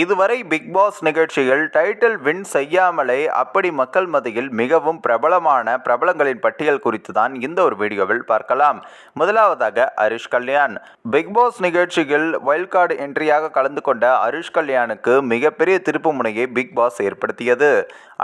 இதுவரை Bigg Boss நிகழ்ச்சியில் title win செய்யாமலே அப்படி மக்கள் மத்தியில் மிகவும் பிரபலமான பிரபலங்களின் பட்டியல் குறித்து தான் இந்த ஒரு வீடியோவில் பார்க்கலாம். முதலாவதாக ஹரிஷ் கல்யாண். பிக் பாஸ் நிகழ்ச்சியில் வைல்ட் கார்டு என்ட்ரியாக கலந்து கொண்ட ஹரிஷ் கல்யாணுக்கு மிகப்பெரிய திருப்பு முனையை பிக் பாஸ் ஏற்படுத்தியது.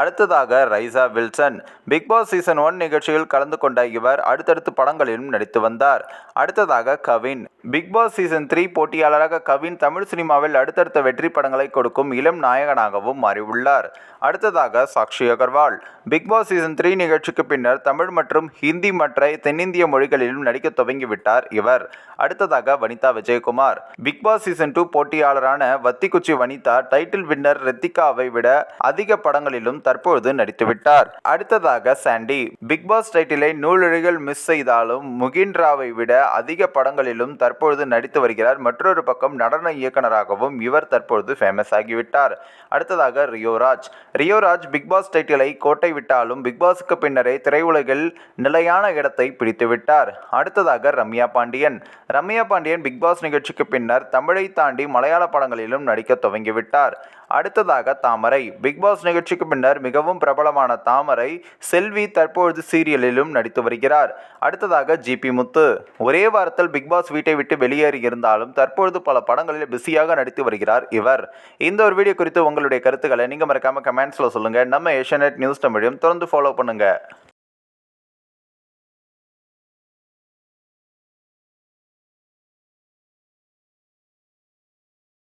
அடுத்ததாக Raiza Wilson. Bigg Boss season one நிகழ்ச்சியில் கலந்து கொண்ட இவர் அடுத்தடுத்து படங்களிலும் நடித்து வந்தார். அடுத்ததாக Kavin. Bigg Boss season three போட்டியாளராக Kavin Tamil சினிமாவில் அடுத்தடுத்த வெற்றி படங்கள் கொடுக்கும் இளம் நாயகனாகவும் மாறியுள்ளார். அடுத்ததாக Sakshi Agarwal. Bigg Boss season three நிகழ்ச்சிக்கு பின்னர் தமிழ் மற்றும் ஹிந்தி மற்ற தென்னிந்திய மொழிகளிலும் நடிக்க துவங்கிவிட்டார் இவர். அடுத்ததாக Vanitha Vijayakumar. Bigg Boss season two போட்டியாளரான Vathikuchi Vanitha title winner ரித்திகாவை விட அதிக படங்களிலும் தற்பொழுது நடித்துவிட்டார். அடுத்ததாக சாண்டி. பிக்பாஸ் டைட்டிலை நூலழிகள் மிஸ் செய்தாலும் முகின்ராவை விட அதிக படங்களிலும் தற்பொழுது நடித்து வருகிறார். மற்றொரு பக்கம் நடன இயக்குனராகவும் இவர் தற்பொழுது ஃபேமஸ் ஆகிவிட்டார். அடுத்ததாக ரியோராஜ். ரியோராஜ் பிக்பாஸ் டைட்டிலை கோட்டை விட்டாலும் பிக்பாஸுக்கு பின்னரே திரையுலகில் நிலையான இடத்தை பிடித்துவிட்டார் அடுத்ததாக ரம்யா பாண்டியன். ரம்யா பாண்டியன் பிக்பாஸ் நிகழ்ச்சிக்கு பின்னர் தமிழை தாண்டி மலையாள படங்களிலும் நடிக்க துவங்கிவிட்டார் அடுத்ததாக தாமரை. பிக் பாஸ் நிகழ்ச்சிக்கு பின்னர் மிகவும் பிரபலமான தாமரை செல்வி தற்பொழுது சீரியலிலும் நடித்து வருகிறார். அடுத்ததாக ஜிபி முத்து. ஒரே வாரத்தில் பிக்பாஸ் வீட்டை விட்டு வெளியேறி இருந்தாலும் தற்பொழுது பல படங்களில் பிஸியாக நடித்து வருகிறார் இவர். இந்த ஒரு வீடியோ குறித்து உங்களுடைய கருத்துக்களை நீங்கள் மறக்காம கமெண்ட்ஸில் சொல்லுங்கள் நம்ம ஏஷியநெட் நியூஸ் தமிழையும் தொடர்ந்து ஃபாலோ பண்ணுங்கள்